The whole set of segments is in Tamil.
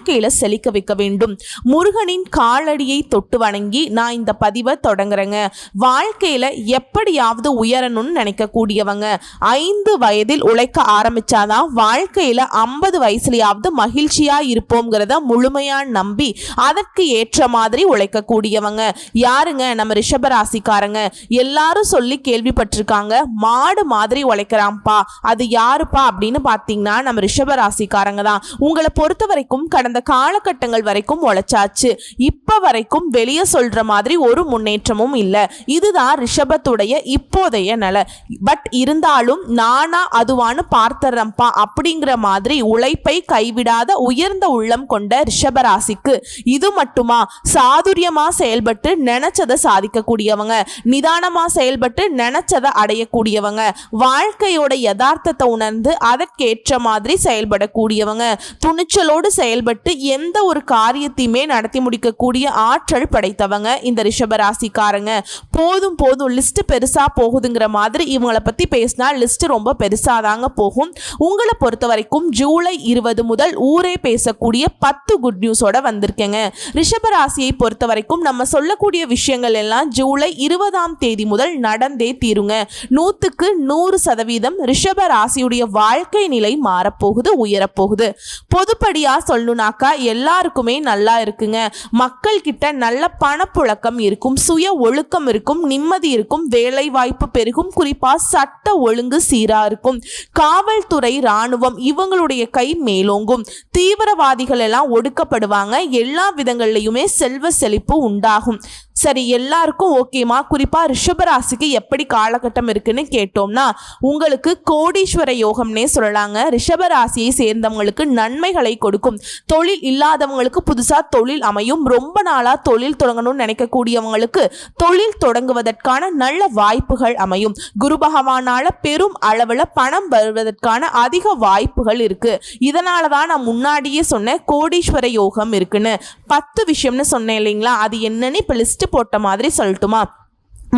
வாழ்க்கையில செழிக்க வைக்க வேண்டும். முருகனின் காலடியை தொட்டு வணங்கி நான் இந்த பதிவை தொடங்குறேங்க. வாழ்க்கையில எப்படியாவது உயரணும்னு நினைக்கக்கூடியவங்க. ஐந்து வயதில் உழைக்க ஆரம்பிச்சாதான் வாழ்க்கையில ஐம்பது வயசுலயாவது மகிழ்ச்சியா இருப்போங்கிறத முழுமையா நம்பி அதற்கு ஏற்ற மாதிரி உழைக்கக்கூடியவங்க. யாருங்க? நம்ம ரிஷபராசிக்காரங்க. எல்லாரும் சொல்லி கேள்விப்பட்டிருக்காங்க. மாடு மாதிரி உழைக்கிறான்ப்பா. அது யாருப்பா அப்படின்னு பார்த்தீங்கன்னா நம்ம ரிஷபராசிக்காரங்க தான். உங்களை பொறுத்த வரைக்கும் கடந்த காலகட்டங்கள் வரைக்கும் உழைச்சாச்சு. இப்போ வரைக்கும் வெளியே சொல்ற மாதிரி ஒரு முன்னேற்றமும் இல்லை. இதுதான் ரிஷபத்துடைய இப்போதைய நிலை. பட் இருந்தாலும் நானா அதுவான்னு பார்த்தர்றப்பா அப்படிங்கிற மாதிரி உழைப்பை கைவிடாத உயர்ந்த உள்ளம் கொண்ட ரிஷபராசிக்கு இது மட்டுமா? சாதுரியமா செயல்பட்டு நினைச்சதை சாதிக்கக்கூடியவங்க. நிதானமா செயல்பட்டு நினைச்சதை அடையக்கூடியவங்க. வாழ்க்கையோட யதார்த்தத்தை உணர்ந்து அதற்கேற்ற மாதிரி செயல்படக்கூடியவங்க. துணிச்சலோடு செயல்பட்டு எந்த ஒரு காரியத்தையுமே நடத்தி முடிக்கக்கூடிய ஆற்றல் படைத்தவங்க இந்த ரிஷபராசிக்காரங்க. போதும் போதும் லிஸ்ட் பெருசா போகுதுங்கிற மாதிரி இவங்களை பத்தி பேசினா லிஸ்ட் ரொம்ப பெருசாக தாங்க போகும். உங்களை பொறுத்த வரைக்கும் ஜூலை இருபது முதல் ஊரே பேசக்கூடிய பத்து குட் நியூஸோட வந்திருக்கேங்க. ரிஷபராசியை பொறுத்த வரைக்கும் நம்ம சொல்லக்கூடிய விஷயங்கள் எல்லாம் ஜூலை இருபதாம் தேதி முதல் நடந்தே தீருங்க. நூத்துக்கு நூறு சதவீதம் ரிஷபராசியுடைய வாழ்க்கை நிலை மாறப்போகுது உயரப்போகுது. பொதுப்படியா போனாக்கா எல்லாருக்குமே நல்லா இருக்குங்க. மக்கள் கிட்ட நல்ல பணப்புழக்கம் இருக்கும் சுய ஒழுக்கம் இருக்கும் நிம்மதி இருக்கும் வேலை வாய்ப்பு பெருகும் குறிப்பா சட்ட ஒழுங்கு சீரா இருக்கும். காவல்துறை ராணுவம் இவங்களுடைய கை மேலோங்கும். தீவிரவாதிகள் எல்லாம் ஒடுக்கப்படுவாங்க எல்லா விதங்கள்லையுமே செல்வ செழிப்பு உண்டாகும். சரி எல்லாருக்கும் ஓகேமா குறிப்பா ரிஷபராசிக்கு எப்படி காலகட்டம் இருக்குன்னு கேட்டோம்னா உங்களுக்கு கோடீஸ்வர யோகம்னே சொல்லலாங்க. ரிஷபராசியை சேர்ந்தவங்களுக்கு நன்மைகளை கொடுக்கும். தொழில் இல்லாதவங்களுக்கு புதுசா தொழில் அமையும். ரொம்ப நாளா தொழில் தொடங்கணும்னு நினைக்கக்கூடியவங்களுக்கு தொழில் தொடங்குவதற்கான நல்ல வாய்ப்புகள் அமையும். குரு பகவானால பெரும் அளவுல பணம் வருவதற்கான அதிக வாய்ப்புகள் இருக்கு. இதனால தான் நான் முன்னாடியே சொன்னேன் கோடீஸ்வர யோகம் இருக்குன்னு. பத்து விஷயம்னு சொன்னேன் இல்லைங்களா? அது என்னன்னு இப்போ லிஸ்ட் போட்ட மாதிரி சொல்லட்டுமா?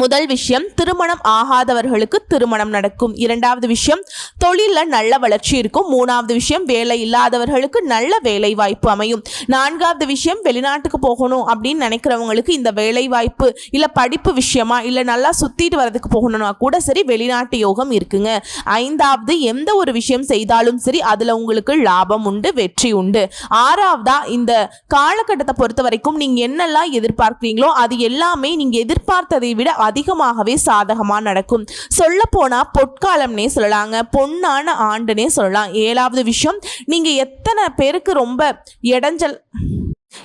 முதல் விஷயம் திருமணம் ஆகாதவர்களுக்கு திருமணம் நடக்கும். இரண்டாவது விஷயம் தொழிலில் நல்ல வளர்ச்சி இருக்கும். மூணாவது விஷயம் வேலை இல்லாதவர்களுக்கு நல்ல வேலை வாய்ப்பு அமையும். நான்காவது விஷயம் வெளிநாட்டுக்கு போகணும் அப்படின்னு நினைக்கிறவங்களுக்கு இந்த வேலை வாய்ப்பு இல்லை படிப்பு விஷயமா இல்லை நல்லா சுற்றிட்டு வரதுக்கு போகணும்னா கூட சரி வெளிநாட்டு யோகம் இருக்குங்க. ஐந்தாவது எந்த ஒரு விஷயம் செய்தாலும் சரி அதில் உங்களுக்கு லாபம் உண்டு வெற்றி உண்டு. ஆறாவதா இந்த காலகட்டத்தை பொறுத்த வரைக்கும் நீங்கள் என்னெல்லாம் எதிர்பார்க்குறீங்களோ அது எல்லாமே நீங்கள் எதிர்பார்த்ததை விட அதிகமாகவே சாதகமா நடக்கும். சொல்ல போனா பொற்காலம்னே சொல்லலாங்க. பொன்னான ஆண்டுனே சொல்லலாம். ஏழாவது விஷயம் நீங்க எத்தனை பேருக்கு ரொம்ப இடைஞ்சல்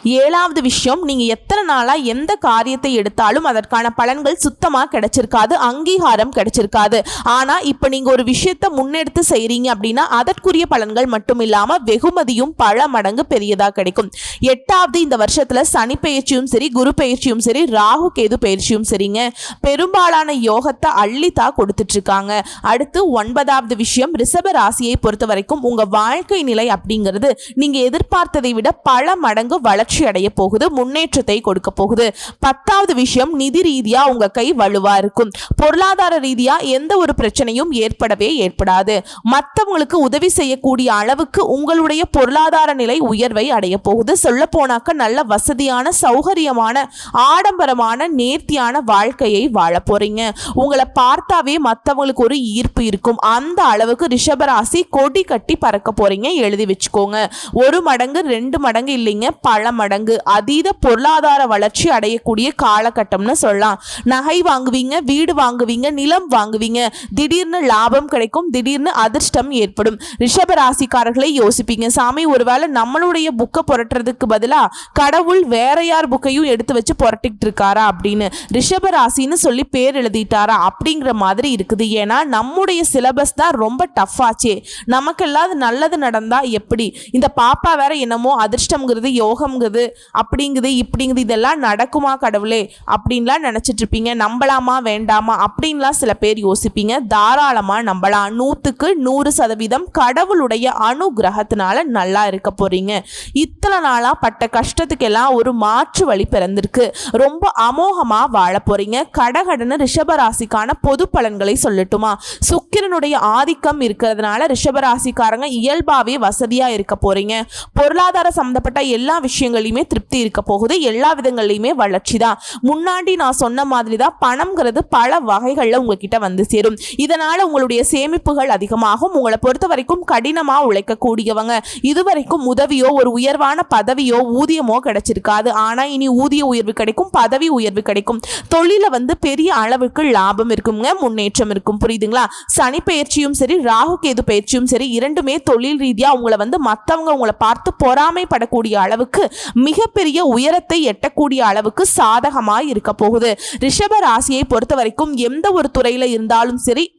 ஏழாவது விஷயம் நீங்க எத்தனை நாளா எந்த காரியத்தை எடுத்தாலும் அதற்கான பலன்கள் சுத்தமா கிடைச்சிருக்காது அங்கீகாரம் கிடைச்சிருக்காது. ஆனா இப்ப நீங்க ஒரு விஷயத்தை முன்னெடுத்து செய்கிறீங்க அப்படின்னா அதற்குரிய பலன்கள் மட்டும் இல்லாம வெகுமதியும் பல மடங்கு பெரியதா கிடைக்கும். எட்டாவது இந்த வருஷத்துல சனி பயிற்சியும் சரி குரு பயிற்சியும் சரி ராகு கேது பயிற்சியும் சரிங்க. பெரும்பாலான யோகத்தை அள்ளித்தா கொடுத்துட்டு இருக்காங்க அடுத்து ஒன்பதாவது விஷயம் ரிஷப ராசியை பொறுத்த வரைக்கும் உங்க வாழ்க்கை நிலை அப்படிங்கிறது நீங்க எதிர்பார்த்ததை விட பல மடங்கு வளர்ச்சி அடைய போகுது முன்னேற்றத்தை கொடுக்க போகுது. பத்தாவது விஷயம் நிதி ரீதியா உங்க கை வலுவா இருக்கும். பொருளாதார ரீதியா எந்த ஒரு பிரச்சனையும் ஏற்படவே ஏற்படாது. மற்றவங்களுக்கு உதவி செய்யக்கூடிய அளவுக்கு உங்களுடைய பொருளாதார நிலை உயர்வை அடைய போகுது. சொல்ல போனாக்க நல்ல வசதியான சௌகரியமான ஆடம்பரமான நேர்த்தியான வாழ்க்கையை வாழ போறீங்க. உங்களை பார்த்தாவே மற்றவங்களுக்கு ஒரு ஈர்ப்பு இருக்கும். அந்த அளவுக்கு ரிஷபராசி கொடி கட்டி பறக்க போறீங்க. எழுதி வச்சுக்கோங்க. ஒரு மடங்கு ரெண்டு மடங்கு இல்லைங்க. பல பல மடங்கு அதீத பொருளாதார வளர்ச்சி அடையக்கூடிய காலகட்டம்னு சொல்லலாம். நகை வாங்குவீங்க வீடு வாங்குவீங்க நிலம் வாங்குவீங்க. திடீர்னு லாபம் கிடைக்கும் திடீர்னு அதிர்ஷ்டம் ஏற்படும். ரிஷப ராசிக்காரர்களை யோசிப்பீங்க சாமி ஒருவேளை நம்மளுடைய புக்கை புரட்டுறதுக்கு பதிலாக கடவுள் வேற யார் புக்கையும் எடுத்து வச்சு புரட்டிக்கிட்டு இருக்காரா அப்படின்னு ரிஷப ராசின்னு சொல்லி பேர் எழுதிட்டாரா? அப்படிங்கிற மாதிரி இருக்குது. ஏன்னா நம்முடைய சிலபஸ் தான் ரொம்ப டஃப் ஆச்சே. நமக்கெல்லாம் அது நல்லது நடந்தா எப்படி? இந்த பாப்பா வேற என்னமோ அதிர்ஷ்டம்ங்கிறது யோகம் யோகம்ங்கிறது அப்படிங்குது இப்படிங்குது இதெல்லாம் நடக்குமா கடவுளே? அப்படின்லாம் நினச்சிட்டு இருப்பீங்க நம்பலாமா வேண்டாமா? அப்படின்லாம் சில பேர் யோசிப்பீங்க. தாராளமாக நம்பலாம். நூற்றுக்கு நூறு சதவீதம் கடவுளுடைய அனுகிரகத்தினால நல்லா இருக்க போறீங்க. இத்தனை நாளாக பட்ட கஷ்டத்துக்கெல்லாம் ஒரு மாற்று வழி பிறந்திருக்கு. ரொம்ப அமோகமாக வாழ போறீங்க. கடகடன்னு ரிஷபராசிக்கான பொது பலன்களை சொல்லட்டுமா? சுக்கிரனுடைய ஆதிக்கம் இருக்கிறதுனால ரிஷபராசிக்காரங்க இயல்பாகவே வசதியாக இருக்க போறீங்க. பொருளாதார சம்மந்தப்பட்ட எல்லா விஷயம் விஷயங்களையுமே திருப்தி இருக்க போகுது. எல்லா விதங்கள்லையுமே வளர்ச்சி தான் முன்னாடி நான் சொன்ன மாதிரி தான் பணம்ங்கிறது பல வகைகளில் உங்ககிட்ட வந்து சேரும். இதனால உங்களுடைய சேமிப்புகள் அதிகமாகும். உங்களை பொறுத்த வரைக்கும் கடினமாக உழைக்கக்கூடியவங்க. இதுவரைக்கும் உதவியோ ஒரு உயர்வான பதவியோ ஊதியமோ கிடைச்சிருக்காது. ஆனா இனி ஊதிய உயர்வு கிடைக்கும் பதவி உயர்வு கிடைக்கும். தொழிலில் வந்து பெரிய அளவுக்கு லாபம் இருக்குங்க முன்னேற்றம் இருக்கும். புரியுதுங்களா? சனி பயிற்சியும் சரி ராகு கேது பயிற்சியும் சரி இரண்டுமே தொழில் ரீதியாக உங்களை வந்து மத்தவங்க உங்களை பார்த்து பொறாமைப்படக்கூடிய அளவுக்கு மிகப்பெரிய உயரத்தை எட்டக்கூடிய அளவுக்கு சாதகமாய் இருக்க போகுது. ரிஷப ராசியை பொறுத்த வரைக்கும் எந்த ஒரு துறையில் இருந்தாலும் சரி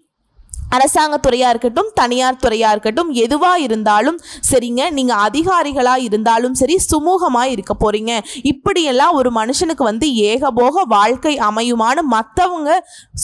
அரசாங்க துறையாக இருக்கட்டும் தனியார் துறையாக இருக்கட்டும் எதுவாக இருந்தாலும் சரிங்க. நீங்கள் அதிகாரிகளாக இருந்தாலும் சரி சுமூகமாக இருக்க போகிறீங்க இப்படியெல்லாம் ஒரு மனுஷனுக்கு வந்து ஏகபோக வாழ்க்கை அமையுமான்னு மற்றவங்க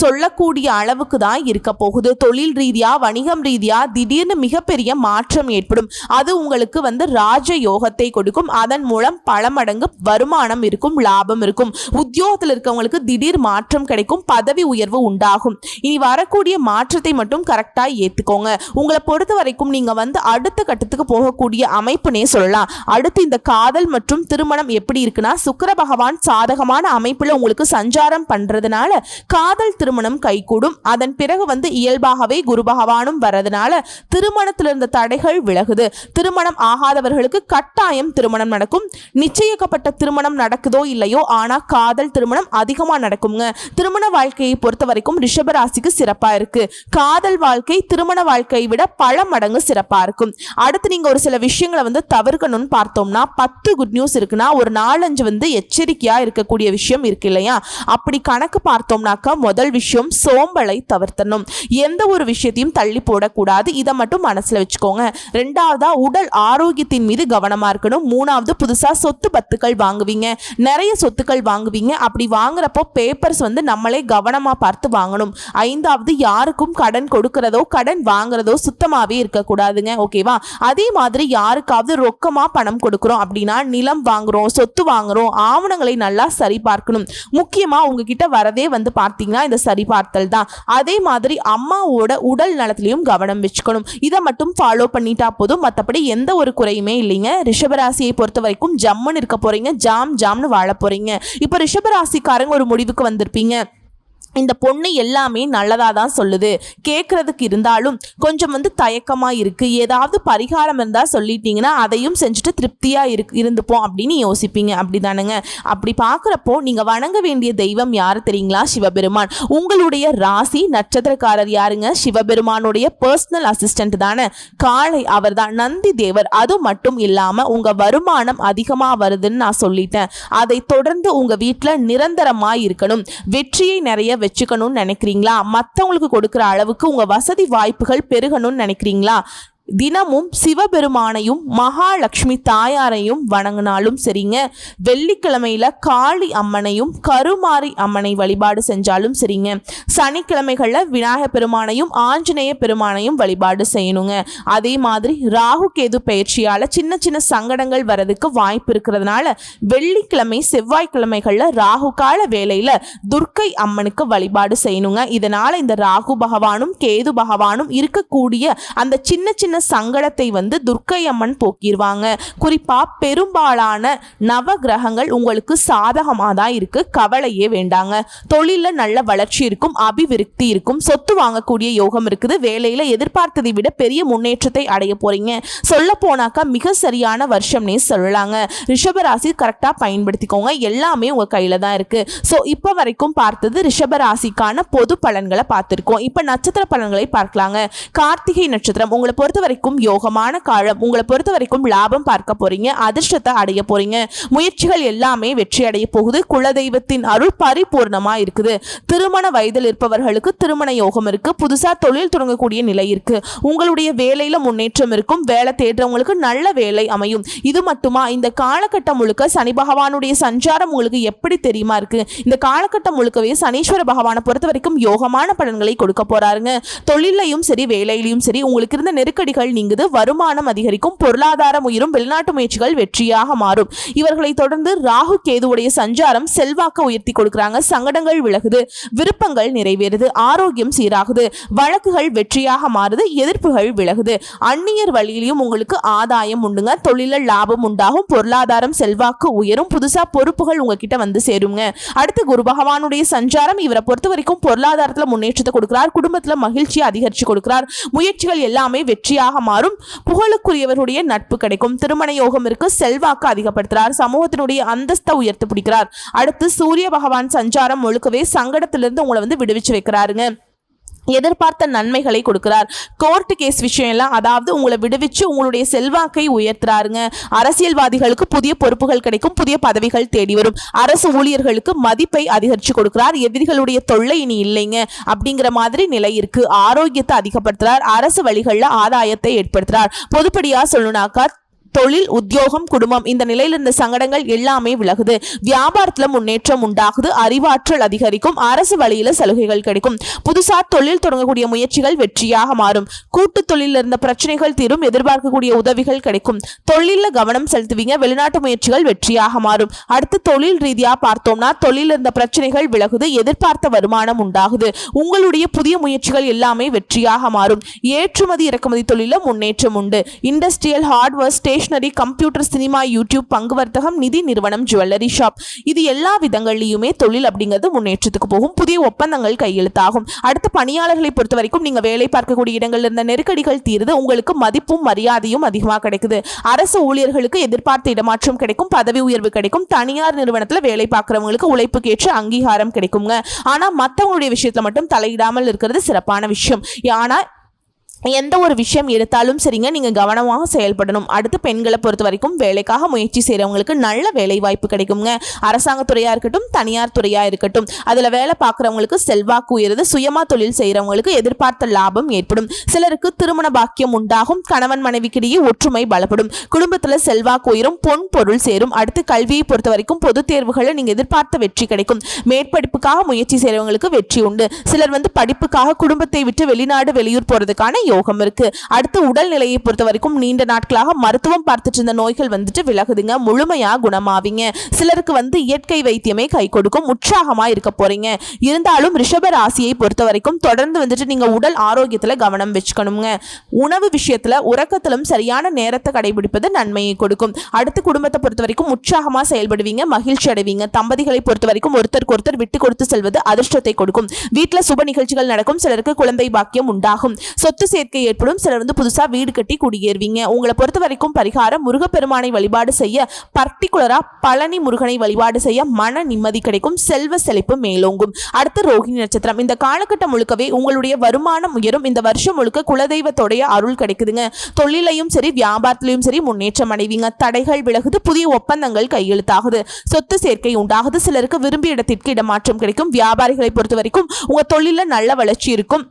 சொல்லக்கூடிய அளவுக்கு தான் இருக்க போகுது. தொழில் ரீதியாக வணிகம் ரீதியாக திடீர்னு மிகப்பெரிய மாற்றம் ஏற்படும். அது உங்களுக்கு வந்து ராஜ யோகத்தை கொடுக்கும். அதன் மூலம் பல மடங்கு வருமானம் இருக்கும் லாபம் இருக்கும். உத்தியோகத்தில் இருக்கவங்களுக்கு திடீர் மாற்றம் கிடைக்கும் பதவி உயர்வு உண்டாகும். இனி வரக்கூடிய மாற்றத்தை மட்டும் மட்டும் கரெக்டாக ஏற்றுக்கோங்க உங்களை பொறுத்த வரைக்கும் நீங்கள் வந்து அடுத்த கட்டத்துக்கு போகக்கூடிய அமைப்புனே சொல்லலாம். அடுத்து இந்த காதல் மற்றும் திருமணம் எப்படி இருக்குன்னா சுக்கர பகவான் சாதகமான அமைப்பில் உங்களுக்கு சஞ்சாரம் பண்ணுறதுனால காதல் திருமணம் கைகூடும். அதன் பிறகு வந்து இயல்பாகவே குரு பகவானும் வரதுனால திருமணத்தில் இருந்த தடைகள் விலகுது. திருமணம் ஆகாதவர்களுக்கு கட்டாயம் திருமணம் நடக்கும். நிச்சயிக்கப்பட்ட திருமணம் நடக்குதோ இல்லையோ ஆனால் காதல் திருமணம் அதிகமாக நடக்குங்க. திருமண வாழ்க்கையை பொறுத்த வரைக்கும் ரிஷபராசிக்கு சிறப்பாக இருக்கு. காதல் காதல் வாழ்க்கை திருமண வாழ்க்கையை விட பல மடங்கு சிறப்பா இருக்கும். அடுத்து நீங்க ஒரு சில விஷயங்களை வந்து தவிர்க்கணும்னு பார்த்தோம்னா பத்து குட் நியூஸ் இருக்குன்னா ஒரு நாலஞ்சு வந்து எச்சரிக்கையா இருக்கக்கூடிய விஷயம் இருக்கு இல்லையா? அப்படி கணக்கு பார்த்தோம்னாக்கா முதல் விஷயம் சோம்பலை தவிர்த்தணும். எந்த ஒரு விஷயத்தையும் தள்ளி போடக்கூடாது. இதை மட்டும் மனசுல வச்சுக்கோங்க. ரெண்டாவதா உடல் ஆரோக்கியத்தின் மீது கவனமா இருக்கணும். மூணாவது புதுசா சொத்து பத்துக்கள் வாங்குவீங்க. நிறைய சொத்துக்கள் வாங்குவீங்க. அப்படி வாங்குறப்போ பேப்பர்ஸ் வந்து நம்மளே கவனமா பார்த்து வாங்கணும். ஐந்தாவது யாருக்கும் கடன் கொடுக்கறதோ கடன் வாங்குறதோ சுத்தமாகவே இருக்கக்கூடாதுங்க. ஓகேவா அதே மாதிரி யாருக்காவது ரொக்கமாக பணம் கொடுக்குறோம் அப்படின்னா நிலம் வாங்குறோம் சொத்து வாங்குறோம் ஆவணங்களை நல்லா சரி பார்க்கணும். முக்கியமாக உங்ககிட்ட வரதே வந்து பார்த்தீங்கன்னா இந்த சரிபார்த்தல் தான். அதே மாதிரி அம்மாவோட உடல் நலத்திலையும் கவனம் வச்சுக்கணும். இதை மட்டும் ஃபாலோ பண்ணிட்டா போதும். மற்றபடி எந்த ஒரு குறையுமே இல்லைங்க. ரிஷபராசியை பொறுத்த வரைக்கும் ஜம்முன்னு இருக்க போறீங்க. ஜாம் ஜாம்னு வாழ போறீங்க. இப்போ ரிஷபராசிக்காரங்க ஒரு முடிவுக்கு வந்திருப்பீங்க. இந்த பொண்ணு எல்லாமே நல்லதாக தான் சொல்லுது. கேட்குறதுக்கு இருந்தாலும் கொஞ்சம் வந்து தயக்கமாக இருக்குது ஏதாவது பரிகாரம் இருந்தால் சொல்லிட்டீங்கன்னா அதையும் செஞ்சுட்டு திருப்தியாக இரு இருந்துப்போம் அப்படின்னு யோசிப்பீங்க. அப்படி தானுங்க அப்படி பார்க்குறப்போ நீங்கள் வணங்க வேண்டிய தெய்வம் யார் தெரியுங்களா? சிவபெருமான். உங்களுடைய ராசி நட்சத்திரக்காரர் யாருங்க? சிவபெருமானுடைய பர்சனல் அசிஸ்டன்ட் தானே. காளை அவர் தான் நந்தி தேவர். அது மட்டும் இல்லாமல் உங்கள் வருமானம் அதிகமாக வருதுன்னு நான் சொல்லிட்டேன். அதை தொடர்ந்து உங்கள் வீட்டில் நிரந்தரமாக இருக்கணும். வெற்றியை நிறைய வச்சுக்கணும்னு நினைக்கிறீங்களா? மற்றவங்களுக்கு கொடுக்குற அளவுக்கு உங்கள் வசதி வாய்ப்புகள் பெருகணும்னு நினைக்கிறீங்களா? தினமும் சிவபெருமானையும் மகாலட்சுமி தாயாரையும் வணங்கினாலும் சரிங்க. வெள்ளிக்கிழமையில காளி அம்மனையும் கருமாரி அம்மனை வழிபாடு செஞ்சாலும் சரிங்க. சனிக்கிழமைகளில் விநாயகப் பெருமானையும் ஆஞ்சநேய பெருமானையும் வழிபாடு செய்யணுங்க. அதே மாதிரி ராகு கேது பயிற்சியால் சின்ன சின்ன சங்கடங்கள் வரதுக்கு வாய்ப்பு இருக்கிறதுனால வெள்ளிக்கிழமை செவ்வாய்க்கிழமைகளில் ராகு கால வேலையில் துர்க்கை அம்மனுக்கு வழிபாடு செய்யணுங்க. இதனால் இந்த ராகு பகவானும் கேது பகவானும் இருக்கக்கூடிய அந்த சின்ன சின்ன சின்ன சங்கடத்தை வந்து துர்க்கை அம்மன் போக்கிடுவாங்க குறிப்பாக பெரும்பாலான நவ கிரகங்கள் உங்களுக்கு சாதகமாக தான் இருக்கு. கவலையே வேண்டாங்க. தொழிலில் நல்ல வளர்ச்சி இருக்கும் அபிவிருத்தி இருக்கும் சொத்து வாங்கக்கூடிய யோகம் இருக்குது. வேலையில் எதிர்பார்த்ததை விட பெரிய முன்னேற்றத்தை அடைய போறீங்க. சொல்ல போனாக்கா மிக சரியான வருஷம்னே சொல்லலாங்க. ரிஷபராசி கரெக்டாக பயன்படுத்திக்கோங்க. எல்லாமே உங்கள் கையில் தான் இருக்கு. ஸோ இப்போ வரைக்கும் பார்த்தது ரிஷபராசிக்கான பொது பலன்களை பார்த்துருக்கோம். இப்போ நட்சத்திர பலன்களை பார்க்கலாங்க. கார்த்திகை நட்சத்திரம். உங்களை பொறுத்த வரைக்கும் யோகமான காலம். உங்களை பொறுத்த வரைக்கும் லாபம் பார்க்க போறீங்க அதிர்ஷ்டத்தை அடைய போறீங்க. முயற்சிகள் எல்லாமே வெற்றி அடைய போகுது. குலதெய்வத்தின் அருள் பரிபூர்ணமா இருக்குது. திருமண வயதில் இருப்பவர்களுக்கு திருமண யோகம் இருக்கு. புதுசா தொழில் தொடங்கக்கூடிய நிலை இருக்கு. உங்களுடைய வேலையில முன்னேற்றம் இருக்கும். வேலை தேடுறவங்களுக்கு நல்ல வேலை அமையும். இது மட்டுமா? இந்த காலகட்டம் முழுக்க சனி பகவானுடைய சஞ்சாரம் உங்களுக்கு எப்படி தெரியுமா இருக்கு? இந்த காலகட்டம் முழுக்கவே சனீஸ்வர பகவானை பொறுத்த வரைக்கும் யோகமான பலன்களை கொடுக்க போறாருங்க. தொழிலையும் சரி வேலையிலையும் சரி உங்களுக்கு இருந்த நெருக்கடி நெருக்கடிகள் நீங்குது வருமானம் அதிகரிக்கும் பொருளாதாரம் உயரும் வெளிநாட்டு முயற்சிகள் வெற்றியாக மாறும். இவர்களை தொடர்ந்து ராகு கேதுவுடைய சஞ்சாரம் செல்வாக்க உயர்த்தி கொடுக்குறாங்க. சங்கடங்கள் விலகுது விருப்பங்கள் நிறைவேறுது ஆரோக்கியம் சீராகுது வழக்குகள் வெற்றியாக மாறுது எதிர்ப்புகள் விலகுது. அந்நியர் வழியிலையும் உங்களுக்கு ஆதாயம் உண்டுங்க. தொழில லாபம் உண்டாகும் பொருளாதாரம் செல்வாக்கு உயரும் புதுசா பொறுப்புகள் உங்ககிட்ட வந்து சேருங்க. அடுத்து குரு பகவானுடைய சஞ்சாரம் இவரை பொறுத்த வரைக்கும் பொருளாதாரத்துல முன்னேற்றத்தை கொடுக்கிறார் குடும்பத்துல மகிழ்ச்சியை அதிகரிச்சு கொடுக்கிறார். முயற்சிகள் எல்லாமே வெற்றியாக மாறும். புகழுக்குரியவருடைய நட்பு கிடைக்கும். திருமண யோகம் இருக்கு செல்வாக்கு அதிகப்படுத்துறார் சமூகத்தினுடைய அந்தஸ்தை உயர்த்து பிடிக்கிறார். அடுத்து சூரிய பகவான் சஞ்சாரம் முழுக்கவே சங்கடத்திலிருந்து உங்களை வந்து விடுவிச்சு வைக்கிறாருங்க. எதிர்பார்த்த நன்மைகளை கொடுக்கிறார். கோர்ட் கேஸ் விஷயம் எல்லாம் அதாவது உங்களை விடுவிச்சு உங்களுடைய செல்வாக்கை உயர்த்துறாருங்க. அரசியல்வாதிகளுக்கு புதிய பொறுப்புகள் கிடைக்கும் புதிய பதவிகள் தேடி வரும். அரசு ஊழியர்களுக்கு மதிப்பை அதிகரிச்சு கொடுக்கிறார். எதிரிகளுடைய தொல்லை இனி இல்லைங்க அப்படிங்கிற மாதிரி நிலை இருக்கு. ஆரோக்கியத்தை அதிகப்படுத்துறார். அரசு வழிகளில் ஆதாயத்தை ஏற்படுத்துறார். பொதுப்படியா சொல்லணும்னாக்கா தொழில் உத்தியோகம் குடும்பம் இந்த நிலையில் இருந்த சங்கடங்கள் எல்லாமே விலகுது. வியாபாரத்துல முன்னேற்றம் உண்டாகுது. அறிவாற்றல் அதிகரிக்கும். அரசு வழியில சலுகைகள் கிடைக்கும். புதுசா தொழில் தொடங்கக்கூடிய முயற்சிகள் வெற்றியாக மாறும். கூட்டு தொழிலில் இருந்த பிரச்சனைகள் தீரும். எதிர்பார்க்கக்கூடிய உதவிகள் கிடைக்கும். தொழில கவனம் செலுத்துவீங்க. வெளிநாட்டு முயற்சிகள் வெற்றியாக மாறும். அடுத்து தொழில் ரீதியா பார்த்தோம்னா தொழில் இருந்த பிரச்சனைகள் விலகுது. எதிர்பார்த்த வருமானம் உண்டாகுது. உங்களுடைய புதிய முயற்சிகள் எல்லாமே வெற்றியாக மாறும். ஏற்றுமதி இறக்குமதி தொழில முன்னேற்றம் உண்டு. Industrial hardware stationery computer cinema YouTube பங்கு வர்த்தகம் நிதி நிறுவனம் ஜுவல்லரி ஷாப் இது எல்லா விதங்கள்லையுமே தொழில் அப்படிங்கிறது முன்னேற்றத்துக்கு போகும். புதிய ஒப்பந்தங்கள் கையெழுத்தாகும். அடுத்து பணியாளர்களை பொறுத்த வரைக்கும் நீங்க வேலை பார்க்கக்கூடிய இடங்களில் இருந்த நெருக்கடிகள் தீருது. உங்களுக்கு மதிப்பும் மரியாதையும் அதிகமாக கிடைக்குது. அரசு ஊழியர்களுக்கு எதிர்பார்த்த இடமாற்றம் கிடைக்கும். பதவி உயர்வு கிடைக்கும். தனியார் நிறுவனத்தில் வேலை பார்க்குறவங்களுக்கு உழைப்புக்கேற்ற அங்கீகாரம் கிடைக்குங்க. ஆனால் மற்றவங்களுடைய விஷயத்தில் மட்டும் தலையிடாமல் இருக்கிறது சிறப்பான விஷயம். ஆனால் எந்த ஒரு விஷயம் எடுத்தாலும் சரிங்க நீங்கள் கவனமாக செயல்படணும். அடுத்து பெண்களை பொறுத்த வரைக்கும் வேலைக்காக முயற்சி செய்கிறவங்களுக்கு நல்ல வேலை வாய்ப்பு கிடைக்குங்க. அரசாங்கத்துறையாக இருக்கட்டும் தனியார் துறையாக இருக்கட்டும். அதில் வேலை பார்க்குறவங்களுக்கு செல்வாக்கு உயருது. சுயமாக தொழில் செய்கிறவங்களுக்கு எதிர்பார்த்த லாபம் ஏற்படும். சிலருக்கு திருமண பாக்கியம் உண்டாகும். கணவன் மனைவிக்கிடையே ஒற்றுமை பலப்படும். குடும்பத்தில் செல்வாக்கு உயரும். பொன் பொருள் சேரும். அடுத்து கல்வியை பொறுத்த வரைக்கும் பொது தேர்வுகளில் நீங்கள் எதிர்பார்த்த வெற்றி கிடைக்கும். மேற்படிப்புக்காக முயற்சி செய்கிறவங்களுக்கு வெற்றி உண்டு. சிலர் வந்து படிப்புக்காக குடும்பத்தை விட்டு வெளிநாடு வெளியூர் போகிறதுக்கான யோகம் இருக்கு. அடுத்து உடல்நிலையை பொறுத்த வரைக்கும் நீண்ட நாட்களாக மருத்துவம் பார்த்துட்டு இருந்த நோய்கள் வந்துட்டு விலகுதுங்க. முழுமையா குணமாவீங்க. சிலருக்கு வந்து இயற்கை வைத்தியமே கை கொடுக்கும். உற்சாகமா இருக்க போறீங்க. இருந்தாலும் ரிஷப ராசியை பொறுத்த வரைக்கும் தொடர்ந்து வந்துட்டு நீங்க உடல் ஆரோக்கியத்துல கவனம் வச்சுக்கணுங்க. உணவு விஷயத்துல உறக்கத்திலும் சரியான நேரத்தை கடைபிடிப்பது நன்மையை கொடுக்கும். அடுத்து குடும்பத்தை பொறுத்த வரைக்கும் உற்சாகமா செயல்படுவீங்க. மகிழ்ச்சி அடைவீங்க. தம்பதிகளை பொறுத்த வரைக்கும் ஒருத்தருக்கு ஒருத்தர் விட்டு கொடுத்து செல்வது அதிர்ஷ்டத்தை கொடுக்கும். வீட்டுல சுப நிகழ்ச்சிகள் நடக்கும். சிலருக்கு குழந்தை பாக்கியம் உண்டாகும். சொத்து சேர்க்கை ஏற்படும் சிலர் வந்து புதுசாக வீடு கட்டி குடியேறுவீங்க. உங்களை பொறுத்த வரைக்கும் பரிகாரம் முருகப்பெருமானை வழிபாடு செய்ய பர்டிகுலராக பழனி முருகனை வழிபாடு செய்ய மன நிம்மதி கிடைக்கும் செல்வ செழிப்பு மேலோங்கும். அடுத்து ரோஹிணி நட்சத்திரம். இந்த காலகட்டம் முழுக்கவே உங்களுடைய வருமானம் உயரும். இந்த வருஷம் முழுக்க குலதெய்வத்தோடைய அருள் கிடைக்குதுங்க. தொழிலையும் சரி வியாபாரத்திலையும் சரி முன்னேற்றம் அடைவீங்க. தடைகள் விலகுது புதிய ஒப்பந்தங்கள் கையெழுத்தாகுது. சொத்து சேர்க்கை உண்டாகுது. சிலருக்கு விரும்பிய இடத்திற்கு இடமாற்றம் கிடைக்கும். வியாபாரிகளை பொறுத்த வரைக்கும் உங்க தொழில நல்ல வளர்ச்சி இருக்கும்.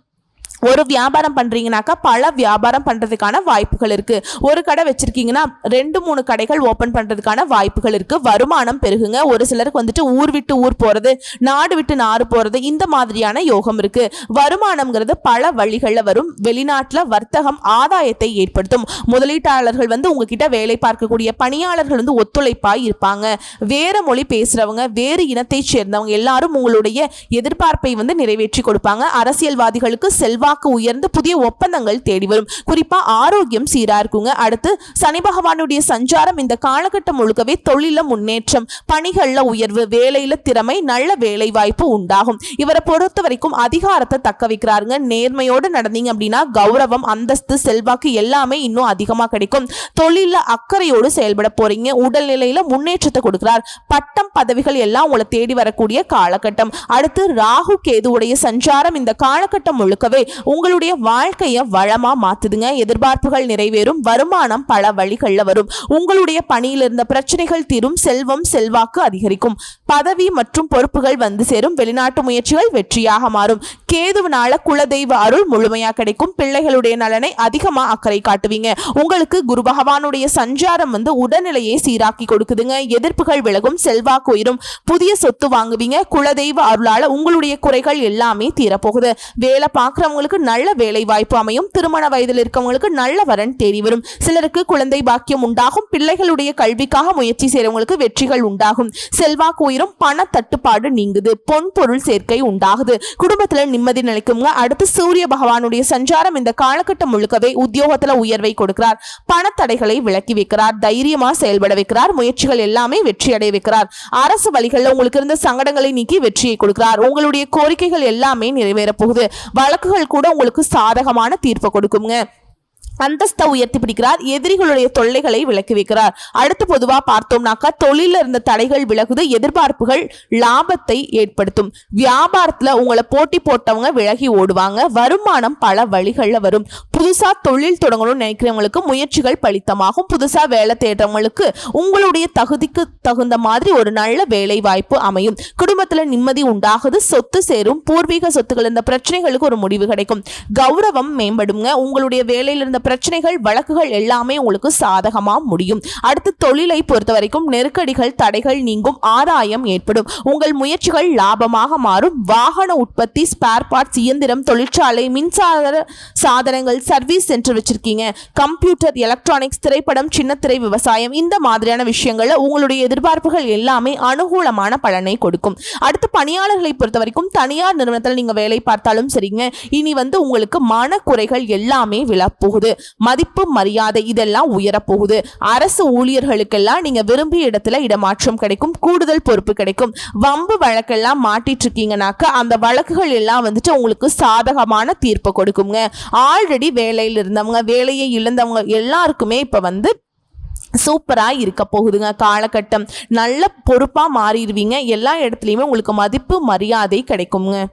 ஒரு வியாபாரம் பண்ணுறீங்கனாக்கா பல வியாபாரம் பண்ணுறதுக்கான வாய்ப்புகள் இருக்குது ஒரு கடை வச்சுருக்கீங்கன்னா ரெண்டு மூணு கடைகள் ஓப்பன் பண்ணுறதுக்கான வாய்ப்புகள் இருக்குது வருமானம் பெருகுங்க. ஒரு சிலருக்கு வந்துட்டு ஊர் விட்டு ஊர் போகிறது நாடு விட்டு நாடு போகிறது இந்த மாதிரியான யோகம் இருக்குது வருமானம்ங்கிறது பல வழிகளில் வரும். வெளிநாட்டில் வர்த்தகம் ஆதாயத்தை ஏற்படுத்தும். முதலீட்டாளர்கள் வந்து உங்ககிட்ட வேலை பார்க்கக்கூடிய பணியாளர்கள் வந்து ஒத்துழைப்பாக இருப்பாங்க. வேறு மொழி பேசுகிறவங்க வேறு இனத்தை சேர்ந்தவங்க எல்லாரும் உங்களுடைய எதிர்பார்ப்பை வந்து நிறைவேற்றி கொடுப்பாங்க. அரசியல்வாதிகளுக்கு செல்வா செல்வாக்கு உயர்ந்து புதிய ஒப்பந்தங்கள் தேடி வரும். குறிப்பா ஆரோக்கியம் சீரா இருக்குங்க. அடுத்து சனி பகவானுடைய சஞ்சாரம் இந்த காலகட்டம் முழுக்கவே தொழில முன்னேற்றம் பணிகள்ல உயர்வு வேலையில திறமை நல்ல வேலை வாய்ப்பு உண்டாகும். இவரை பொறுத்த வரைக்கும் அதிகாரத்தை தக்க வைக்கிறாருங்க. நேர்மையோடு நடந்தீங்க அப்படின்னா கௌரவம் அந்தஸ்து செல்வாக்கு எல்லாமே இன்னும் அதிகமா கிடைக்கும். தொழில அக்கறையோடு செயல்பட போறீங்க. உடல்நிலையில முன்னேற்றத்தை கொடுக்கிறார். பட்டம் பதவிகள் எல்லாம் உங்களை தேடி வரக்கூடிய காலகட்டம். அடுத்து ராகு கேதுவுடைய சஞ்சாரம் இந்த காலகட்டம் முழுக்கவே உங்களுடைய வாழ்க்கையை வளமாக மாற்றுதுங்க எதிர்பார்ப்புகள் நிறைவேறும். வருமானம் பல வழிகளில் வரும். உங்களுடைய பணியில் இருந்த பிரச்சனைகள் தீரும். செல்வம் செல்வாக்கு அதிகரிக்கும். பதவி மற்றும் பொறுப்புகள் வந்து சேரும். வெளிநாட்டு முயற்சிகள் வெற்றியாக மாறும். கேதுவினால குலதெய்வ அருள் முழுமையா கிடைக்கும். பிள்ளைகளுடைய நலனை அதிகமா அக்கறை காட்டுவீங்க. உங்களுக்கு குரு பகவானுடைய சஞ்சாரம் வந்து உடல்நிலையை சீராக்கி கொடுக்குதுங்க. எதிர்ப்புகள் விலகும். செல்வாக்கு உயரும். புதிய சொத்து வாங்குவீங்க. குலதெய்வ அருளால உங்களுடைய குறைகள் எல்லாமே தீரப்போகுது. வேலை பார்க்குறவங்களுக்கு நல்ல வேலை வாய்ப்பு அமையும். திருமண வயதில் இருக்கவங்களுக்கு நல்ல வரன் தேடி வரும். சிலருக்கு குழந்தை பாக்கியம் உண்டாகும். பிள்ளைகளுடைய கல்விக்காக முயற்சி செய்யறவங்களுக்கு வெற்றிகள் உண்டாகும். செல்வாக்கு உயரும். பண தட்டுப்பாடு நீங்குது. பொன் பொருள் சேர்க்கை உண்டாகுது. குடும்பத்துல நிம்மதி நிலைக்குங்க அடுத்து சூரிய பகவானுடைய சஞ்சாரம் இந்த காலகட்டம் முழுக்கவே உத்தியோகத்துல உயர்வை கொடுக்கிறார். பணத்தடைகளை விலக்கி வைக்கிறார். தைரியமா செயல்பட வைக்கிறார். முயற்சிகள் எல்லாமே வெற்றி அடைய வைக்கிறார். அரசு வழிகளில் உங்களுக்கு இருந்த சங்கடங்களை நீக்கி வெற்றியை கொடுக்கிறார். உங்களுடைய கோரிக்கைகள் எல்லாமே நிறைவேறப் போகுது. வழக்குகள் கூட உங்களுக்கு சாதகமான தீர்ப்பு கொடுக்குங்க. அந்தஸ்தை உயர்த்தி பிடிக்கிறார். எதிரிகளுடைய தொல்லைகளை விலக்கி வைக்கிறார். அடுத்து பொதுவா பார்த்தோம்னாக்கா தொழில இருந்த தடைகள் விலகுது. எதிர்பார்ப்புகள் லாபத்தை ஏற்படுத்தும். வியாபாரத்துல உங்களை போட்டி போட்டவங்க விலகி ஓடுவாங்க. வருமானம் பல வழிகள்ல வரும். புதுசா தொழில் தொடங்கணும்னு நினைக்கிறவங்களுக்கு முயற்சிகள் பலித்தமாகும். புதுசா வேலை தேடுறவங்களுக்கு உங்களுடைய தகுதிக்கு தகுந்த மாதிரி ஒரு நல்ல வேலை வாய்ப்பு அமையும். குடும்பத்துல நிம்மதி உண்டாகுது. சொத்து சேரும். பூர்வீக சொத்துக்கள் இருந்த பிரச்சனைகளுக்கு ஒரு முடிவு கிடைக்கும். கௌரவம் மேம்படுங்க. உங்களுடைய வேலையில இருந்த பிரச்சனைகள் வழக்குகள் எல்லாமே உங்களுக்கு சாதகமா முடியும். அடுத்து தொழிலை பொறுத்த வரைக்கும் நெருக்கடிகள் தடைகள் நீங்கும் ஆதாயம் ஏற்படும். உங்கள் முயற்சிகள் லாபமாக மாறும். வாகன உற்பத்தி ஸ்பேர் பார்ட்ஸ் இயந்திரம் தொழிற்சாலை மின்சார சாதனங்கள் சர்வீஸ் சென்டர் வச்சிருக்கீங்க. கம்ப்யூட்டர் எலக்ட்ரானிக்ஸ் திரைப்படம் சின்னத்திரை விவசாயம் இந்த மாதிரியான விஷயங்கள்ல உங்களுடைய எதிர்பார்ப்புகள் எல்லாமே அனுகூலமான பலனை கொடுக்கும். அடுத்து பணியாளர்களை பொறுத்த வரைக்கும் தனியார் நிறுவனத்தில் நீங்க வேலை பார்த்தாலும் சரிங்க. இனி வந்து உங்களுக்கு மனக்குறைகள் எல்லாமே விழப்போகுது. மதிப்பு மரியாதை இதெல்லாம் உயரப்போகுது. அரசு ஊழியர்களுக்கெல்லாம் நீங்க விரும்பிய இடத்துல இடமாற்றம் கிடைக்கும் கூடுதல் பொறுப்பு கிடைக்கும். வம்பு வழக்கெல்லாம் மாட்டிட்டு இருக்கீங்கனாக்க அந்த வழக்குகள் எல்லாம் வந்துட்டு உங்களுக்கு சாதகமான தீர்ப்பை கொடுக்குங்க. ஆல்ரெடி வேலையில் இருந்தவங்க வேலையை இழந்தவங்க எல்லாருக்குமே இப்ப வந்து சூப்பராக இருக்க போகுதுங்க. காலகட்டம். நல்ல பொறுப்பாக மாறிடுவீங்க. எல்லா இடத்துலையுமே உங்களுக்கு மதிப்பு மரியாதை கிடைக்குங்க.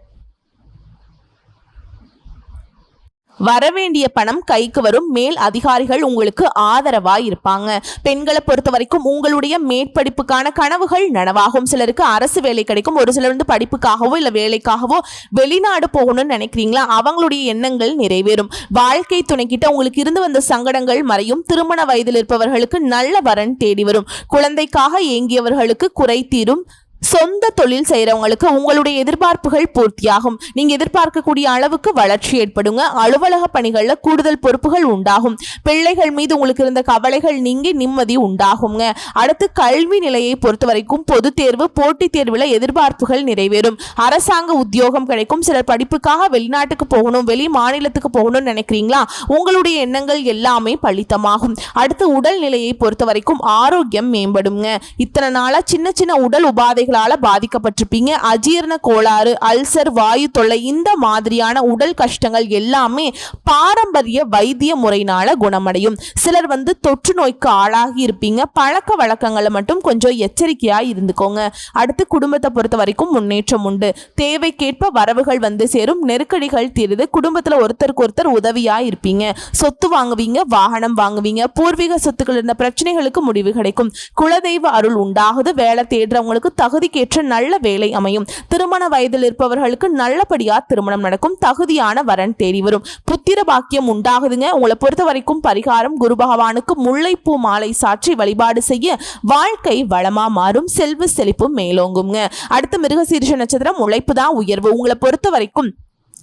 வரவேண்டிய பணம் கைக்கு வரும். மேல் அதிகாரிகள் உங்களுக்கு ஆதரவாக இருப்பாங்க. பெண்களை பொறுத்த வரைக்கும் உங்களுடைய மேற்படிப்புக்கான கனவுகள் நனவாகும். சிலருக்கு அரசு வேலை கிடைக்கும். ஒரு சிலர் வந்து படிப்புக்காகவோ இல்லை வேலைக்காகவோ வெளிநாடு போகணும்னு நினைக்கிறீங்களா? அவங்களுடைய எண்ணங்கள் நிறைவேறும். வாழ்க்கை துணைக்கிட்ட உங்களுக்கு இருந்து வந்த சங்கடங்கள் மறையும். திருமண வயதில் இருப்பவர்களுக்கு நல்ல வரன் தேடி வரும். குழந்தைக்காக ஏங்கியவர்களுக்கு குறை தீரும். சொந்த தொழில் செய்கிறவங்களுக்கு உங்களுடைய எதிர்பார்ப்புகள் பூர்த்தியாகும். நீங்க எதிர்பார்க்கக்கூடிய அளவுக்கு வளர்ச்சி ஏற்படுங்க. அலுவலக பணிகளில் கூடுதல் பொறுப்புகள் உண்டாகும். பிள்ளைகள் மீது உங்களுக்கு இருந்த கவலைகள் நீங்கி நிம்மதி உண்டாகுங்க. அடுத்து கல்வி நிலையை பொறுத்த வரைக்கும் பொது தேர்வு போட்டித் தேர்வில் எதிர்பார்ப்புகள் நிறைவேறும். அரசாங்க உத்தியோகம் கிடைக்கும். சிலர் படிப்புக்காக வெளிநாட்டுக்கு போகணும் வெளி மாநிலத்துக்கு போகணும்னு நினைக்கிறீங்களா? உங்களுடைய எண்ணங்கள் எல்லாமே பலித்தமாகும். அடுத்து உடல்நிலையை பொறுத்த வரைக்கும் ஆரோக்கியம் மேம்படுங்க. இத்தனை நாளா சின்ன சின்ன உடல் உபாதைகளால பாதிக்கப்பட்டிருப்பீங்க. அஜீரண கோளாறு அல்சர் வாயு தொல்லை இந்த மாதிரியான உடல் கஷ்டங்கள் எல்லாமே பாரம்பரிய வைத்திய முறையினால குணமடையும். சிலர் வந்து தொற்று நோய்க்கு ஆளாகி இருப்பீங்க. பழக்க வழக்கங்களை மட்டும் கொஞ்சம் எச்சரிக்கையா இருந்துக்கோங்க. அடுத்து குடும்பத்தை பொறுத்த வரைக்கும் முன்னேற்றம் உண்டு. தேவைக்கேற்ப வரவுகள் வந்து சேரும். நெருக்கடிகள் தீருது. குடும்பத்துல ஒருத்தருக்கு ஒருத்தர் உதவியா இருப்பீங்க. சொத்து வாங்குவீங்க வாகனம் வாங்குவீங்க பூர்வீக சொத்துக்கள் இருந்த பிரச்சனைகளுக்கு முடிவு கிடைக்கும். குலதெய்வ அருள் உண்டாகுது. வேலை தேடுறவங்களுக்கு தகுதிக்கேற்ற நல்ல வேலை அமையும். திருமண வயதில் இருப்பவர்களுக்கு நல்லபடியா திருமணம் நடக்கும். தகுதியான வரன் தேடி வரும். புத்திர பாக்கியம் உண்டாகுதுங்க. உங்களை பொறுத்த வரைக்கும் பரிகாரம் குரு பகவானுக்கு முல்லைப்பூ மாலை சாற்றி வழிபாடு செய்ய வாழ்க்கை வளமா மாறும். செல்வ செழிப்பும் மேலோங்குங்க. அடுத்து மிருகசீரிஷ நட்சத்திரம் உழைப்பு தான் உயர்வு. உங்களை பொறுத்த வரைக்கும்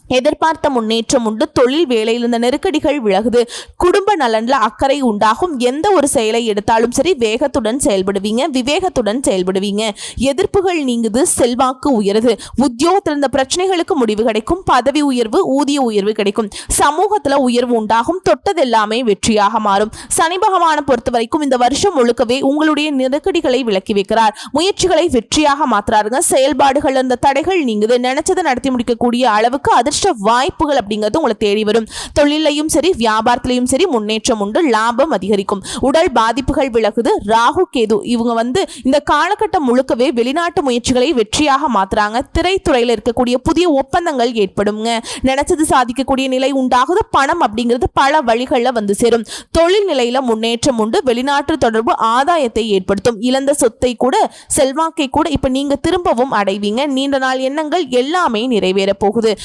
எதிர்பார்த்த முன்னேற்றம் உண்டு. தொழில் வேலையில் இருந்த நெருக்கடிகள் விலகுது. குடும்ப நலன்ல அக்கறை உண்டாகும். எந்த ஒரு செயலை எடுத்தாலும் சரி வேகத்துடன் செயல்படுவீங்க விவேகத்துடன் செயல்படுவீங்க. எதிர்ப்புகள் நீங்குது செல்வாக்கு உயருது. உத்தியோகத்தில் இருந்த பிரச்சனைகளுக்கு முடிவு கிடைக்கும். பதவி உயர்வு ஊதிய உயர்வு கிடைக்கும். சமூகத்துல உயர்வு உண்டாகும். தொட்டது எல்லாமே வெற்றியாக மாறும். சனி பகவானை பொறுத்த வரைக்கும் இந்த வருஷம் முழுக்கவே உங்களுடைய நெருக்கடிகளை விலக்கி வைக்கிறார். முயற்சிகளை வெற்றியாக மாத்துறாருங்க. செயல்பாடுகள் இருந்த தடைகள் நீங்குது. நினைச்சதை நடத்தி முடிக்கக்கூடிய அளவுக்கு அதிர்ஷ்ட வாய்ப்புகள் அப்படிங்கிறது உங்களை தேடி வரும். தொழிலையும் சரி வியாபாரத்திலையும் சரி முன்னேற்றம் உண்டு லாபம் அதிகரிக்கும். உடல் பாதிப்புகள் விலகுது. ராகு கேது இவங்க வந்து இந்த காலகட்டம் முழுக்கவே வெளிநாட்டு முயற்சிகளை வெற்றியாக மாத்துறாங்க. திரைத்துறையில் இருக்கக்கூடிய புதிய ஒப்பந்தங்கள் ஏற்படுங்க நினைச்சது சாதிக்கக்கூடிய நிலை உண்டாகுது. பணம் அப்படிங்கிறது பல வழிகளில் வந்து சேரும். தொழில் நிலையில முன்னேற்றம் உண்டு. வெளிநாட்டு தொடர்பு ஆதாயத்தை ஏற்படுத்தும். இழந்த சொத்தை கூட செல்வாக்கை கூட இப்ப நீங்க திரும்பவும் அடைவீங்க. நீண்ட நாள் எண்ணங்கள் எல்லாமே நிறைவேற போகுது.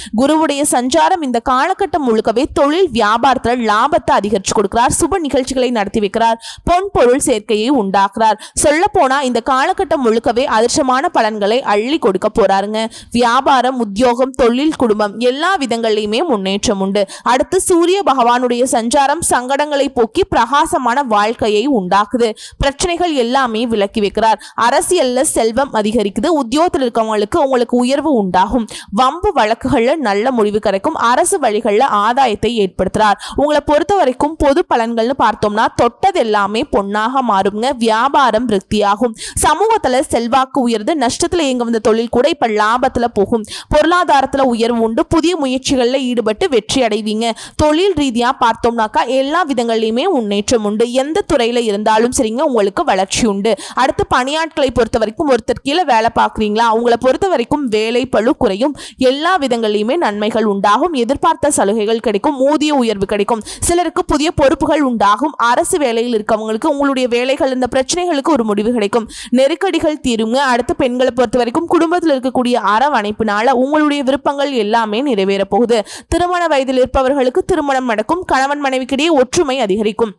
இவருடைய சஞ்சாரம் இந்த காலகட்டம் முழுக்கவே தொழில் வியாபாரத்தில் லாபத்தை அதிகரிச்சு கொடுக்கிறார். சுப நிகழ்ச்சிகளை நடத்தி வைக்கிறார். பொன் பொருள் சேர்க்கையை உண்டாக்குறார். சொல்ல போனா இந்த காலகட்டம் முழுக்கவே அதிர்ஷ்டமான பலன்களை அள்ளி கொடுக்க போறாருங்க. வியாபாரம் உத்தியோகம் தொழில் குடும்பம் எல்லா விதங்கள்லையுமே முன்னேற்றம் உண்டு. அடுத்து சூரிய பகவானுடைய சஞ்சாரம் சங்கடங்களை போக்கி பிரகாசமான வாழ்க்கையை உண்டாக்குது. பிரச்சனைகள் எல்லாமே விலக்கி வைக்கிறார். அரசியல்ல செல்வம் அதிகரிக்குது. உத்தியோகத்தில் இருக்கவங்களுக்கு உங்களுக்கு உயர்வு உண்டாகும். வம்பு வழக்குகள்ல நல்ல முடிவு கிடைக்கும் அரசு வழிகளில் ஆதாயத்தை ஏற்படுத்துறார். உங்களை பொறுத்த வரைக்கும் பொது பலன்கள்னு பார்த்தோம்னா தொட்டது எல்லாமே பொன்னாக மாறுங்க வியாபாரம் விருத்தியாகும். சமூகத்துல செல்வாக்கு உயர்ந்து நஷ்டத்துல இயங்க வந்த தொழில் கூட இப்ப லாபத்துல போகும். பொருளாதாரத்துல உயர்வு உண்டு. புதிய முயற்சிகளில் ஈடுபட்டு வெற்றி அடைவீங்க. தொழில் ரீதியா பார்த்தோம்னாக்கா எல்லா விதங்கள்லையுமே முன்னேற்றம் உண்டு. எந்த துறையில இருந்தாலும் சரிங்க உங்களுக்கு வளர்ச்சி உண்டு. அடுத்து பணியாட்களை பொறுத்த வரைக்கும் ஒருத்தர் கீழே வேலை பார்க்குறீங்களா? அவங்கள பொறுத்த வரைக்கும் வேலை பழு குறையும். எல்லா விதங்கள்லையுமே நன்மைகள் உண்டாகும் எதிர்பார்த்த சலுகைகள் கிடைக்கும் ஊதிய உயர்வு கிடைக்கும். சிலருக்கு புதிய பொறுப்புகள் உண்டாகும். அரசு வேலையில் இருக்கவங்களுக்கு உங்களுடைய வேலைகள் இந்த பிரச்சனைகளுக்கு ஒரு முடிவு கிடைக்கும். நெருக்கடிகள் தீருங்க. அடுத்து பெண்களை பொறுத்த வரைக்கும் குடும்பத்தில் இருக்கக்கூடிய அரவணைப்பினால உங்களுடைய விருப்பங்கள் எல்லாமே நிறைவேற போகுது. திருமண வயதில் இருப்பவர்களுக்கு திருமணம் நடக்கும். கணவன் மனைவிக்கிடையே ஒற்றுமை அதிகரிக்கும்.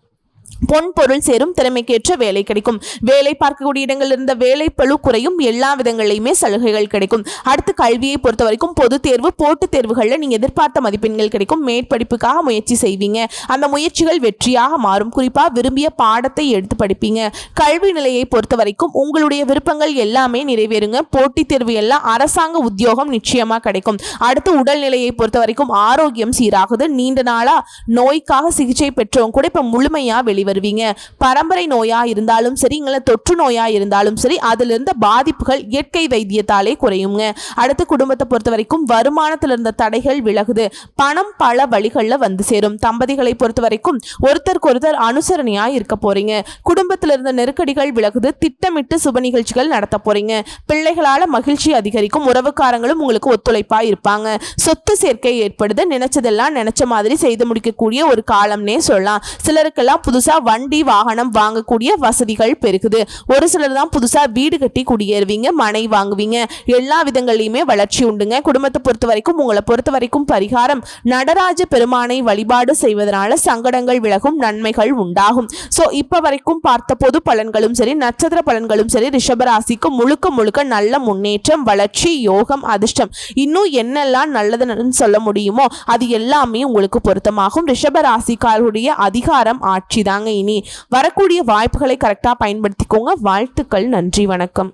பொன் பொருள் சேரும் திறமைக்கேற்ற வேலை கிடைக்கும். வேலை பார்க்கக்கூடிய இடங்கள் இருந்த வேலை பழு குறையும். எல்லா விதங்களையுமே சலுகைகள் கிடைக்கும். அடுத்து கல்வியை பொறுத்த வரைக்கும் பொது தேர்வு போட்டுத் தேர்வுகளில் நீங்கள் எதிர்பார்த்த மதிப்பெண்கள் கிடைக்கும். மேற்படிப்புக்காக முயற்சி செய்வீங்க. அந்த முயற்சிகள் வெற்றியாக மாறும். குறிப்பாக விரும்பிய பாடத்தை எடுத்து படிப்பீங்க. கல்வி நிலையை பொறுத்த வரைக்கும் உங்களுடைய விருப்பங்கள் எல்லாமே நிறைவேறுங்க. போட்டித் தேர்வு எல்லாம் அரசாங்க உத்தியோகம் நிச்சயமாக கிடைக்கும். அடுத்து உடல்நிலையை பொறுத்த வரைக்கும் ஆரோக்கியம் சீராகுது. நீண்ட நாளாக நோய்க்காக சிகிச்சை பெற்றவங்க கூட இப்போ முழுமையாக வெளிவருவீங்க. பரம்பரை நோயா இருந்தாலும் சரி இல்லை தொற்று நோயா இருந்தாலும் சரி அதில் இருந்த பாதிப்புகள் இயற்கை வைத்தியத்தாலே குறையுங்க. அடுத்து குடும்பத்தை பொறுத்த வரைக்கும் வருமானத்தில் இருந்த தடைகள் விலகுது. பணம் பல வழிகளில் வந்து சேரும். தம்பதிகளை பொறுத்த வரைக்கும் ஒருத்தருக்கு ஒருத்தர் அனுசரணையா இருக்க போறீங்க. குடும்பத்தில் இருந்த நெருக்கடிகள் விலகுது. திட்டமிட்டு சுப நிகழ்ச்சிகள் நடத்த போறீங்க. பிள்ளைகளால மகிழ்ச்சி அதிகரிக்கும். உறவுக்காரங்களும் உங்களுக்கு ஒத்துழைப்பா இருப்பாங்க. சொத்து சேர்க்கை ஏற்படுது. நினைச்சதெல்லாம் நினைச்ச மாதிரி செய்து முடிக்கக்கூடிய ஒரு காலம்னே சொல்லலாம். சிலருக்கெல்லாம் புதுசு புதுசாக வண்டி வாகனம் வாங்கக்கூடிய வசதிகள் பெருகுது. ஒரு சிலர் தான் புதுசாக வீடு கட்டி குடியேறுவீங்க மனை வாங்குவீங்க. எல்லா விதங்கள்லையுமே வளர்ச்சி உண்டுங்க. குடும்பத்தை பொறுத்த வரைக்கும் உங்களை பொறுத்த வரைக்கும் பரிகாரம் நடராஜ பெருமானை வழிபாடு செய்வதனால சங்கடங்கள் விலகும் நன்மைகள் உண்டாகும். ஸோ இப்போ வரைக்கும் பார்த்த பொது பலன்களும் சரி நட்சத்திர பலன்களும் சரி ரிஷபராசிக்கு முழுக்க முழுக்க நல்ல முன்னேற்றம் வளர்ச்சி யோகம் அதிர்ஷ்டம். இன்னும் என்னெல்லாம் நல்லதுன்னு சொல்ல முடியுமோ அது எல்லாமே உங்களுக்கு பொருத்தமாகும். ரிஷபராசிக்காருடைய அதிகாரம் ஆட்சி தான் தாங்க இனி வரக்கூடிய வாய்ப்புகளை கரெக்டாக பயன்படுத்திக்கோங்க. வாழ்த்துக்கள். நன்றி. வணக்கம்.